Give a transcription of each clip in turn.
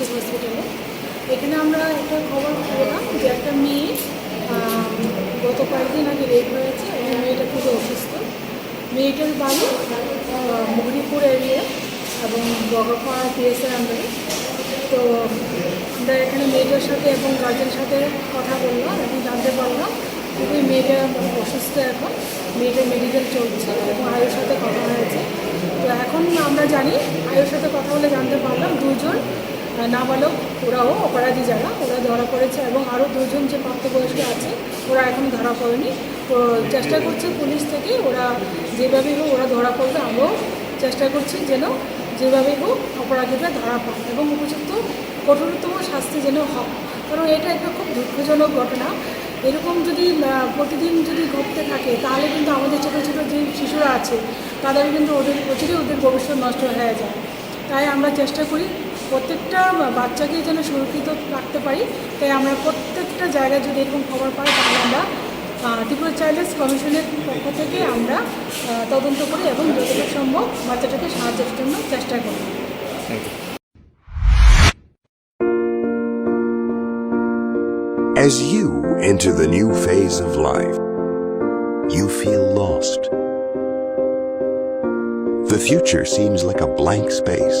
District হসপিটালে এখানে আমরা একটা খবর পেলাম যে একটা মেয়ে গত কয়েকদিন আগে রেপ হয়েছে। এবং মেয়েটা খুবই অসুস্থ। মেয়েটার বাড়ি মুগরিপুর এরিয়া এবং বগাপাড়া পিএসের আন্ডারে তো আমরা এখানে মেয়েটার সাথে এবং গার্জের সাথে কথা বললাম এবং জানতে পারলাম খুবই মেয়েটা অসুস্থ এখন। মেয়েটার মেডিকেল চলছে এবং আয়ুর সাথে কথা হয়েছে। তো এখন আমরা জানি, আয়ুর সাথে কথা বলে জানতে পারলাম দুজন নাবালক ওরাও অপরাধী যারা, ওরা ধরা পড়েছে এবং আরও দুজন যে প্রাপ্তবয়স্ক আছে, ওরা এখন ধরা পড়েনি। তো চেষ্টা করছে পুলিশ থেকে ওরা যেভাবেই হোক ওরা ধরা পড়বে আমরাও চেষ্টা করছি যেন যেভাবেই হোক অপরাধীরা ধরা পায় এবং উপযুক্ত কঠোরতম শাস্তি যেন হয়। কারণ এটা একটা খুব দুঃখজনক ঘটনা। এরকম যদি প্রতিদিন যদি ঘটতে থাকে, তাহলে কিন্তু আমাদের ছোটো ছোটো যে শিশুরা আছে, তাদের কিন্তু ওদের প্রচুরই ওদের ভবিষ্যৎ নষ্ট হয়ে যায়। তাই আমরা চেষ্টা করি প্রত্যেকটা বাচ্চাকে যেন সুরক্ষিত রাখতে পারি তাই আমরা প্রত্যেকটা জায়গায় যদি এরকম খবর পাই তাহলে আমরা ত্রিপুরা চাইল্ডস কমিশনের পক্ষ থেকে আমরা তদন্ত করি এবং যতটুকু সম্ভব বাচ্চাটাকে সাহায্যের জন্য চেষ্টা করি As you enter the new phase of life, you feel lost. The future seems like a blank space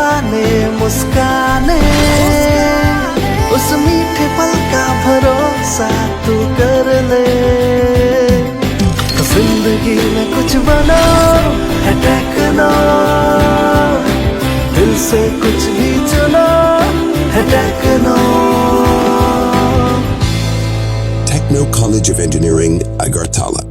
मुस्काने। उस मीठे पल का भरोसा तू कर ले। ज़िंदगी में कुछ बनो टेक्नो दिल से कुछ भी चुना है techno Techno College of Engineering, Agartala.